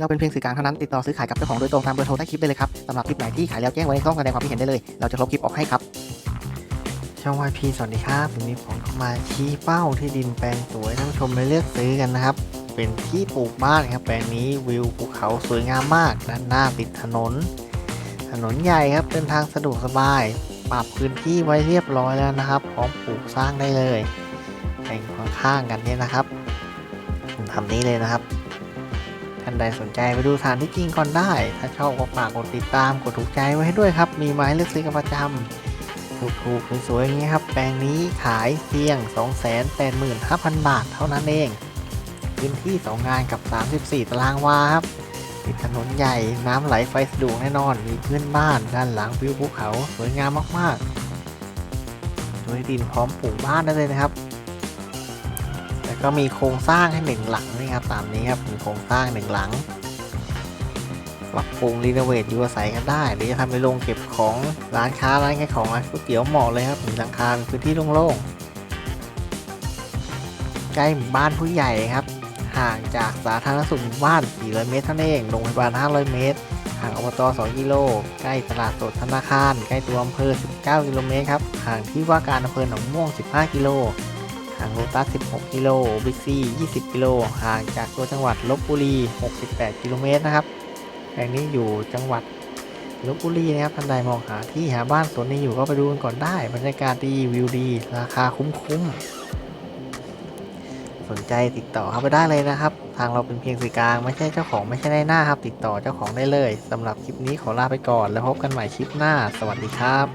เราเป็นเพียงสื่อกลางเท่านั้นติดต่อซื้อขายกับเจ้าของโดยตรงตามเบอร์โทรใต้คลิปได้เลยครับสำหรับคลิปไหนที่ขายแล้วแจ้งไว้ในช่องแสดงความคิดเห็นได้เลย เราจะลบคลิปออกให้ครับ ช่อง YP สวัสดีครับวันนี้ผมก็มาชี้เป้าที่ดินแปลงสวยท่านผู้ชมไปเลือกซื้อกันนะครับ เป็นที่ปลูกบ้านครับแปลงนี้วิวภูเขาสวยงามมากด้านหน้าติดถนน ถนนใหญ่ครับเดินทางสะดวกสบาย ปรับพื้นที่ไว้เรียบร้อยแล้วนะครับพร้อมปลูกสร้างได้เลยแปลงข้างๆกันเนี่ยนะครับทำนี้เลยนะครับ ท่านใดสนใจไปดูสถานที่จริงก่อนได้ ถ้าชอบก็ฝากกดติดตามกดถูกใจไว้ให้ด้วยครับ มีไม้เลือกซื้อกันประจำถูกๆสวยๆอย่างนี้ครับ แปลงนี้ขายเพียง 285,000 บาทเท่านั้นเอง พื้นที่ 2 งานกับ 34 ตารางวาครับติดถนนใหญ่น้ำไหลไฟสะดวกแน่นอน มีเพื่อนบ้านด้านหลังวิวภูเขาสวยงามมากๆด้วยดินพร้อมปลูกบ้านได้เลยนะครับ ก็มีโครงสร้างให้หนึ่งหลังนี่ครับตามนี้ครับมีโครงสร้างหนึ่งหลังปรับปรุงรีโนเวทอยู่อาศัยกันได้หรือจะทำเป็นโรงเก็บของร้านค้าร้านขายของร้านก๋วยเตี๋ยวเหมาะเลยครับมีหลังคาเป็นพื้นที่โล่งๆใกล้บ้านผู้ใหญ่ครับ ห่างจากสาธารณสุขบ้าน 400 เมตรเท่านั้นเองโรงพยาบาล 500 เมตรห่างอบต 2 กิโล ใกล้ตลาดสดธนาคาร ใกล้ตัวอำเภอ 19 กิโลเมตรครับ ห่างที่ว่าการอำเภอหนองม่วง 15 กิโล ห่างโลตัส 16 กิโลบิ๊กซี20 กิโล ห่างจากตัวจังหวัดลบบุรี 68 กิโลเมตรนะครับ แห่งนี้อยู่จังหวัดลบบุรีนะครับท่านใดมองหาที่หาบ้านสวนนี้อยู่ก็ไปดูกันก่อนได้ บรรยากาศดีวิวดี ราคาคุ้มๆ สนใจติดต่อเข้าไปได้เลยนะครับ ทางเราเป็นเพียงสื่อกลาง ไม่ใช่เจ้าของไม่ใช่ในหน้าครับ ติดต่อเจ้าของได้เลยสำหรับคลิปนี้ขอลาไปก่อน แล้วพบกันใหม่คลิปหน้า สวัสดีครับ